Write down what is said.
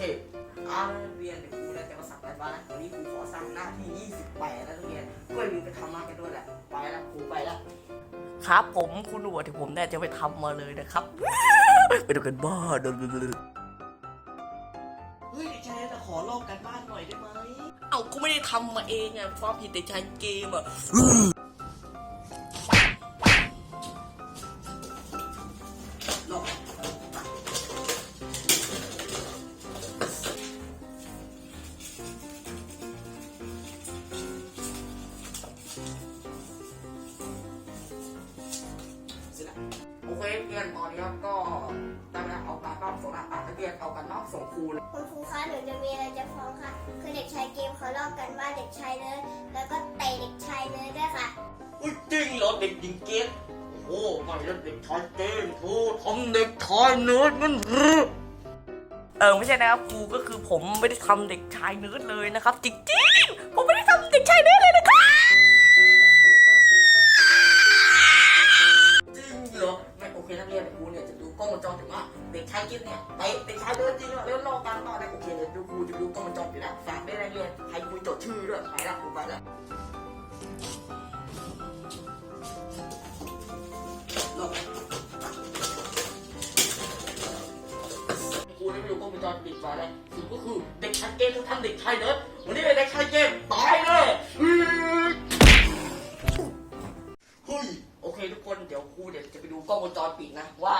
เคอานักเรียนเด็กยวครูนะจะมาสั่งการบ้านวันนี้ครูขอสั่งหน้าที่ 28นะนักเรียนกล้วยมึงไปทำมากกันด้วยแหละไปละครูไปละครับผมคุณหัวที่ผมเนี่ยจะไปทำมาเลยนะครับ ไปดูกันบ้านเฮ้ยายจะขอลอกกันบ้านหน่อยได้ไหม เอ้ากูไม่ได้ทำมาเองไงความผิดแต่ฉันเกมอะ โอเคเรียนตอนนี้ครับก็ได้เวลาเอาการบ้านส่งอะอะนักเรียนเอาการบ้านส่งครูเลยคุณครูคะหนูจะมีอะไรจะฟ้องค่ะคือเด็กชายเกมเขาลอกกันว่าเด็กชายเนิร์ดแล้วก็เตะเด็กชายเนิร์ดด้วยค่ะอุ๊ยจริงเหรอเด็กหญิงเกดโอ้โหไม่แล้วเด็กชายเกมโธ่ทำเด็กชายเนิร์ดมันหรือเออไม่ใช่นะครับครูก็คือผมไม่ได้ทำเด็กชายเนิร์ดเลยนะครับจริงๆผมไม่ได้ วงจรปิดว่าเด็กชายเกดเนี่ยไปเด็กชายเนิร์ดจริงเหรอแล้วลอกการบ้านได้โอเคเดี๋ยวดูครูจะดูกล้องวงจรปิดแล้วฝากได้วยนะนักเรียนให้ครูจดชื่อด้วยไปละครูไปละกูได้ไปดูกล้องวงจรปิดมาแล้วสรุปก็คือเด็กชายเกมเขาทำเด็กชายเนิร์ดวันนี้เป็นเด็กชายเกมตายเลยเฮ้ยโอเคทุกคน ดี๋ยวครูเดี๋ยวจะไปดูกล้องวงจรปิดนะว่า